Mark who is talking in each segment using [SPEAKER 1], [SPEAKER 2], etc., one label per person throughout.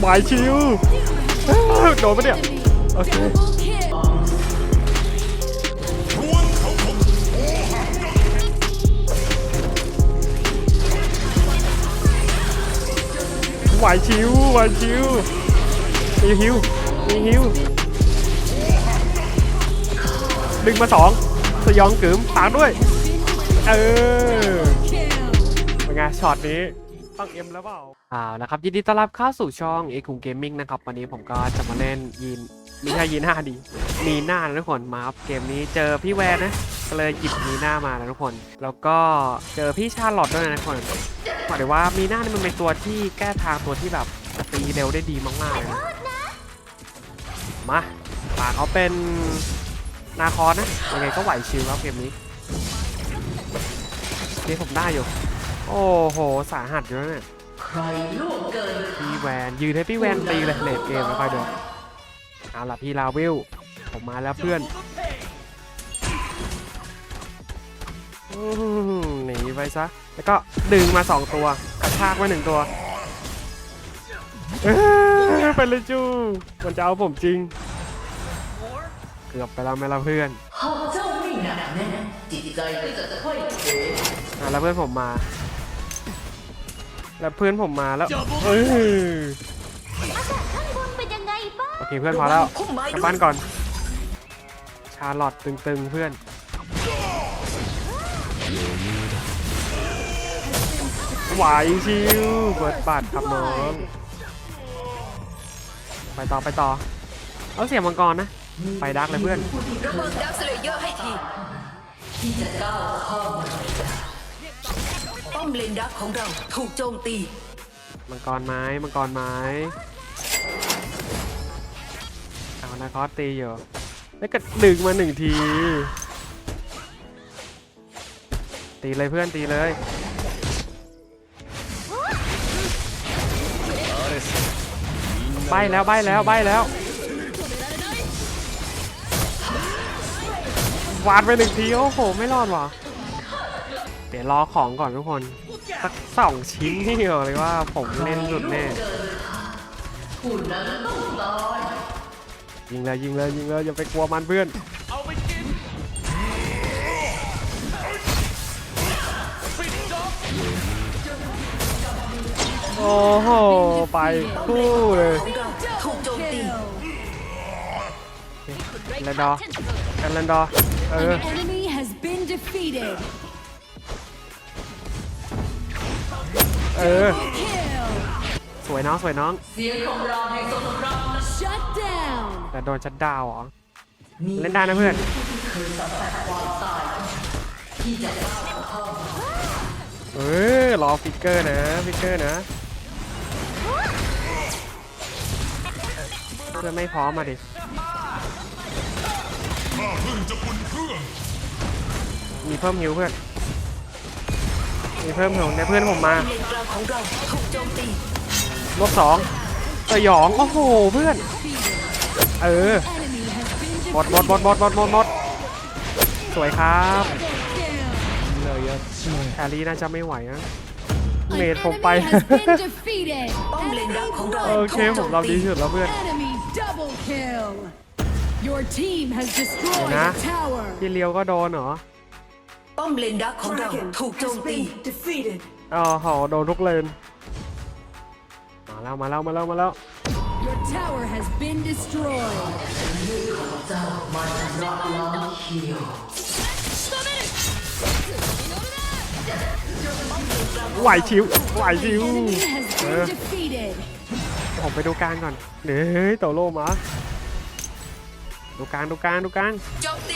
[SPEAKER 1] หมายชิวโดนปะเนี่ย โอเคไหวชิวไหวชิวมีฮิวมีฮิวดึงมาสองสยองกึ๋มตามด้วย เออเป็นไงช็อตนี้ ต้งเอ็มแล้วเปล่าอ่านะครับยินดีต้อนรับเข้าสู่ช่องเอคุงเกมมิ่งนะครับวันนี้ผมก็จะมาเล่นยินไม่ใช่ยินหน้าดี มีหน้านะทุกคนมาครับเกมนี้เจอพี่แวนนะก็เลยหยิบมีหน้ามานะทุกคน แล้วก็เจอพี่ชาลอตด้วยนะทุกคนบอกเลยว่ามีหน้านี่มันเป็นตัวที่แก้ทางตัวที่แบบตีเร็วได้ดีมากๆเลยนะมาป่าเขาเป็นนาคอนนะยังไงก็ไหวชิวครับเกมนี้นี่ผมได้อยู่ โอ้โห สาหัสอยู่นะเนี่ย
[SPEAKER 2] ใครล่วงเกิน
[SPEAKER 1] พี่แวนยืนให้พี่แวนตีเลยเลดเกมแล้วค่อยเดินเอาล่ะพี่ลาวิลผมมาแล้วเพื่อนอื้อหือหนีไปซะ แล้วก็ดึงมาสองตัวกระชากมาหนึ่งตัวเอ้ยไปเลยจูมันจะเอาผมจริง เกือบไปแล้วไหมล่ะเพื่อน
[SPEAKER 2] หากเจ้าไม่หนักแน่นจิตใจก็จะค่อยเขว
[SPEAKER 1] อะแล้วเพื่อนผมมา แล้วเพื่อนผมมาแล้วเออ
[SPEAKER 3] อากาศข้างบนเป็นยังไงบ้าง
[SPEAKER 1] โอเคเพื่อนพอแล้ว
[SPEAKER 2] พุ่มไม้
[SPEAKER 1] กลับ
[SPEAKER 2] ด้ว
[SPEAKER 1] บ้ายนก่อน ชาร์ลอตตึงๆเพื่อนไหวชิวเบิร์ดบัตรครับน้องไปต่อไปต่อ เอาเสียงมังกรนะ ไปดักเลยเพื่อน
[SPEAKER 2] มเลนดักของเราถูกโจมตี
[SPEAKER 1] มังกรไม้ มังกรไม้ เอานะคอสตีอยู่ แล้วก็ดึงมาหนึ่งที ตีเลยเพื่อนตีเลย ใบแล้วใบแล้วใบแล้ว วาดไปหนึ่งที โอ้โห ไม่รอดว่ะ ดี๋ยวรอของก่อนทุกคน สักสองชิ้นนี่เหรอเลยว่าผมเล่นสุดแน่
[SPEAKER 2] นนยิ
[SPEAKER 1] งเลยยิงเลยยิงเลยอย่าไปกลัวมันเพื่อนโอ้โห ไปคู่เลยแลนดอร์กันแลนดอเออ เออ
[SPEAKER 4] Kill.
[SPEAKER 1] สวยน้องสวยน้อง
[SPEAKER 2] เสียงของเราในสงคราม
[SPEAKER 4] Shut down.
[SPEAKER 1] แต่โดนชัดดาวน์เหรอ เล่นได้นะเพื่อน
[SPEAKER 2] ที่จะก้าวเข้ามา
[SPEAKER 1] เออรอฟิกเกอร์นะฟิกเกอร์นะเพื่อนไม่พร้อมมาดิมีเพิ่มฮิวเพื่อนมีเพิ่มฮิวในเพื่อนผ มมา
[SPEAKER 2] เลนกลางของเราถูกโจมตี
[SPEAKER 1] ลบสองสยองโอ้โหเพื่อน เออ
[SPEAKER 4] Enemy has been
[SPEAKER 1] หมดหมดหมดหมดหมดหมดหมดสวยครับ
[SPEAKER 4] defeated.
[SPEAKER 1] เลยเยอะแฮร์รี่น่าจะไม่ไหวนะ
[SPEAKER 4] An
[SPEAKER 1] เมดผมไป
[SPEAKER 4] enemy has been defeated.
[SPEAKER 2] ป้อมเลนดักของเรา
[SPEAKER 1] โอเค
[SPEAKER 2] ถูก
[SPEAKER 1] ผ
[SPEAKER 2] โจ
[SPEAKER 1] ม
[SPEAKER 2] ม
[SPEAKER 1] เราดี
[SPEAKER 2] ตี
[SPEAKER 1] ที่สุดแล้วเพื่อน
[SPEAKER 4] Enemy double kill. Your team has destroyed
[SPEAKER 1] Nah.
[SPEAKER 4] a tower.
[SPEAKER 1] พี่เลียวก็โดนเหรอ
[SPEAKER 2] ป้อมเลนดักของเราถูกโจมตี
[SPEAKER 1] อ๋อโหโดนทุกเลน มาแล้วมาแล้วมาแล้วมาแล้ว
[SPEAKER 4] Your tower has been destroyed.
[SPEAKER 2] เจ้ามันรักล้างเขียว
[SPEAKER 1] ไหวชิวไหวชิว
[SPEAKER 4] Enemy has been
[SPEAKER 1] Uh.
[SPEAKER 4] defeated.
[SPEAKER 1] ผมไปดูกลางก่อนเฮ้ยโตโลมา ดูกลางดูกลางดูกลาง
[SPEAKER 2] โจมตี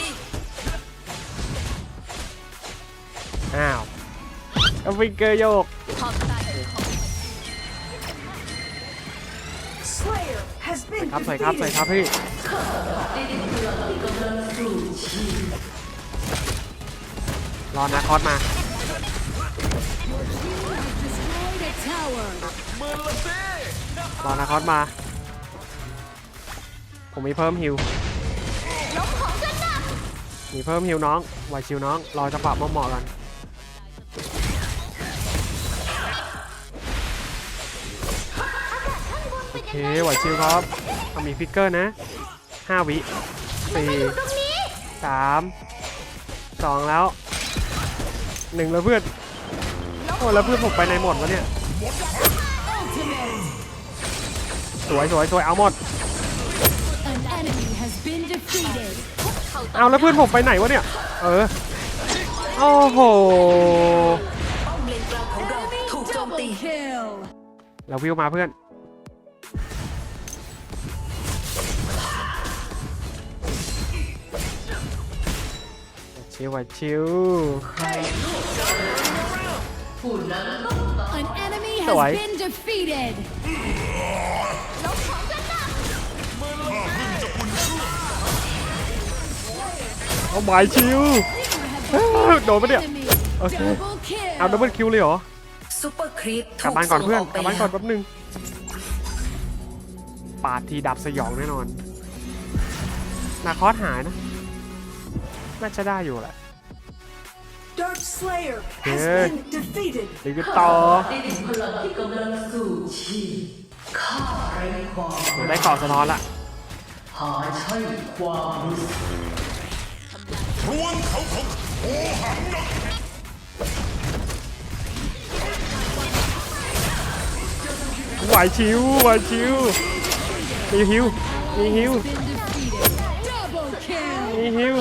[SPEAKER 1] อ้าวเอาฟิกเกอร์โยกครับใส่ครับใส่ครับพี่ รอนะคอสมา
[SPEAKER 4] Destroyed a tower.
[SPEAKER 1] รอนาคอสมา ผมมีเพิ่มฮิว
[SPEAKER 3] ล้มของกันหนัก
[SPEAKER 1] มีเพิ่มฮิวน้องไหวชิวน้อง รอจังหวะเหมาะๆกัน เคไหวชิวครับเอามีฟิกเกอร์นะห้าวิสี่สามสองแล้วหนึ่งแล้วเพื่อนโอ้แล้วเพื่อนผมไปไหนหมดวะเนี่ย
[SPEAKER 4] Ultimate.
[SPEAKER 1] สวยสวยสวยเอาหมด
[SPEAKER 4] An enemy has been defeated.
[SPEAKER 1] เอาแล้วเพื่อนผมไปไหนวะเนี่ยเออโอ้โห
[SPEAKER 2] ป้อมเลนกลางของเรา
[SPEAKER 4] Enemy
[SPEAKER 2] ถูกโจม
[SPEAKER 4] double
[SPEAKER 2] ตี
[SPEAKER 4] kill.
[SPEAKER 1] แล้ววิวมาเพื่อน ชิวไหวชิว
[SPEAKER 4] An enemy has
[SPEAKER 1] Rồi.
[SPEAKER 4] been defeated.
[SPEAKER 1] เอาหมายชิว โดนปะเนี่ย
[SPEAKER 4] Enemy
[SPEAKER 1] โอเค
[SPEAKER 4] double kill.
[SPEAKER 1] เอาดับเบิลคิวเลยเหรอ
[SPEAKER 2] ซูเปอร์ครีป
[SPEAKER 1] กลั
[SPEAKER 2] ถู
[SPEAKER 1] บ
[SPEAKER 2] ก
[SPEAKER 1] บ้านก่อน
[SPEAKER 2] ส่ง
[SPEAKER 1] เพื่อน
[SPEAKER 2] ออก
[SPEAKER 1] ก
[SPEAKER 2] ไป
[SPEAKER 1] ลับบ้าน
[SPEAKER 2] แล้
[SPEAKER 1] ก่อน
[SPEAKER 2] ว
[SPEAKER 1] แป๊บนึง ปาดทีดับสยองแน่นอน นาคอสหายนะ น่าจะได้อยู่แหละ
[SPEAKER 5] Dark Slayer has
[SPEAKER 1] Yeah.
[SPEAKER 5] been defeated.
[SPEAKER 1] ดีกันต่อ
[SPEAKER 2] นี่เป็นพลังที่กำลังสู่ชีพข้าไร้ความ
[SPEAKER 1] หนูได้เกาะสะท้อนละ
[SPEAKER 2] หาใช่ความรู้สึก
[SPEAKER 1] ไหวชิวไหวชิวมีฮิวมีฮิว
[SPEAKER 4] Been defeated. Double kill.
[SPEAKER 1] มีฮิว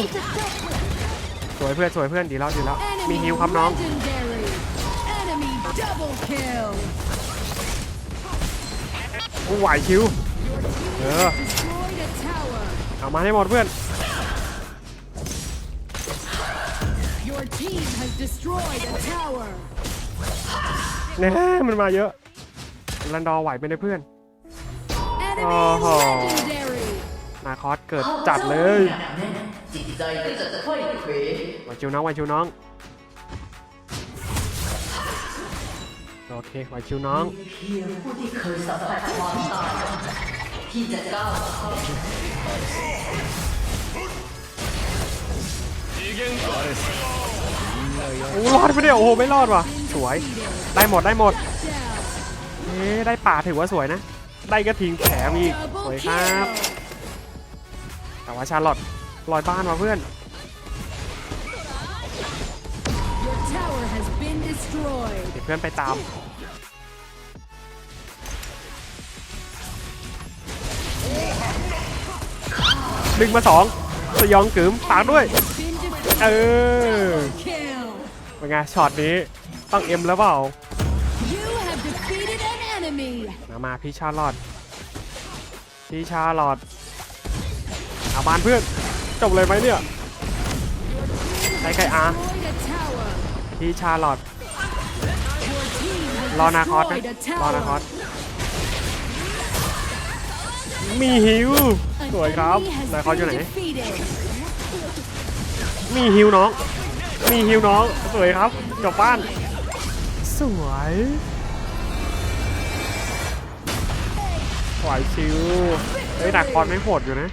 [SPEAKER 1] สวยเพื่อนสวยเพื่อนดีแล้วดีแล้วมี
[SPEAKER 4] Enemy
[SPEAKER 1] ฮิวครับน้อง
[SPEAKER 4] legendary. Enemy double kill.
[SPEAKER 1] ไหวชิวเออ
[SPEAKER 4] Destroyed a tower.
[SPEAKER 1] เอามาให้หมดเพื่อน
[SPEAKER 4] Your team has destroyed a tower.
[SPEAKER 1] แน่มันมาเยอะรันดอร์ไหวไหมเนี่ยเพื่อน
[SPEAKER 4] Enemy
[SPEAKER 1] Oh.
[SPEAKER 4] legendary.
[SPEAKER 1] นาคอสเกิดจัดเลย
[SPEAKER 2] จิตใจก็จะค่อยเขว
[SPEAKER 1] ไหวชิวน้องไหวชิวน้อง โอเคไหวชิวน้อง
[SPEAKER 2] เพียงผู้ที่เคยสัมผัสความตายที่จะก้าวเข้า
[SPEAKER 1] โอ้รอดไปเนี่ยโอ้โหไม่รอดว่ะ สวย ได้หมดได้หมดเอ๊ะได้ป่าถือว่าสวยนะ ได้กระทิงแถมอีก สวยครับ แต่ว่าชาร์ลอต ลอยบ้านมาเพื่อน
[SPEAKER 4] Your tower has been destroyed.
[SPEAKER 1] เดี๋ยวเพื่อนไปตาม ดึงมาสองสยองกึ๋มฝากด้วย
[SPEAKER 4] Been defeated.
[SPEAKER 1] เออ
[SPEAKER 4] Kill.
[SPEAKER 1] เป็นไงช็อตนี้ต้องเอ็มแล้วเปล่า
[SPEAKER 4] You have defeated an enemy.
[SPEAKER 1] มามาพี่ชาร์ลอตพี่ชาร์ลอตเอาบานเพื่อน จบเลยไหมเนี่ยใกล้ๆอา
[SPEAKER 4] Destroyed a tower.
[SPEAKER 1] พี่ชาร์ลอตรอนาคอสนะรอนาคอสมีฮิวสวยครับนาคอสอยู่ไหนมีฮิวน้อง มีฮิวน้อง สวยครับจบบ้าน สวยไหวชิวเฮ้ยดักคอนไม่โหดอยู่นะ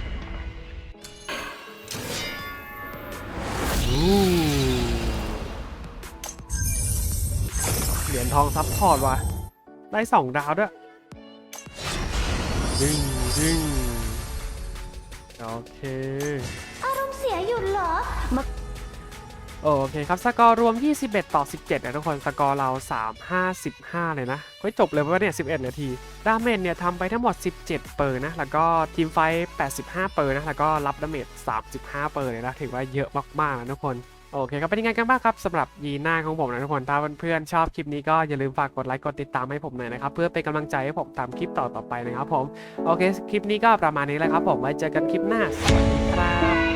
[SPEAKER 1] เหรียญทองซับพอร์ตว่ะ ได้สองดาวด้วยดึงดึงโอเค
[SPEAKER 3] อารมณ์เสียอยู่เหรอมา
[SPEAKER 1] โอเคครับ สกอร์รวม 21 ต่อ 17นะทุกคน สกอร์เรา 3 5 15 เลยนะก็จบเลยเพราะว่าเนี่ย 11 นาที ดาเมจเนี่ยทำไปทั้งหมด 17 เปอร์นะ แล้วก็ทีมไฟ 85 เปอร์นะ แล้วก็รับดาเมจ 35 เปอร์เลยนะ ถือว่าเยอะมากๆนะทุกคนโอเคครับเป็นยังไงกันบ้างครับสำหรับยีน่าของผมนะทุกคนถ้าเพื่อนๆชอบคลิปนี้ก็อย่าลืมฝากกดไลค์กดติดตามให้ผมหน่อยนะครับ เพื่อเป็นกำลังใจให้ผมทำคลิปต่อๆไปนะครับผม โอเค คลิปนี้ก็ประมาณนี้แหละครับผมไว้เจอกันคลิปหน้าสวัสดีครับ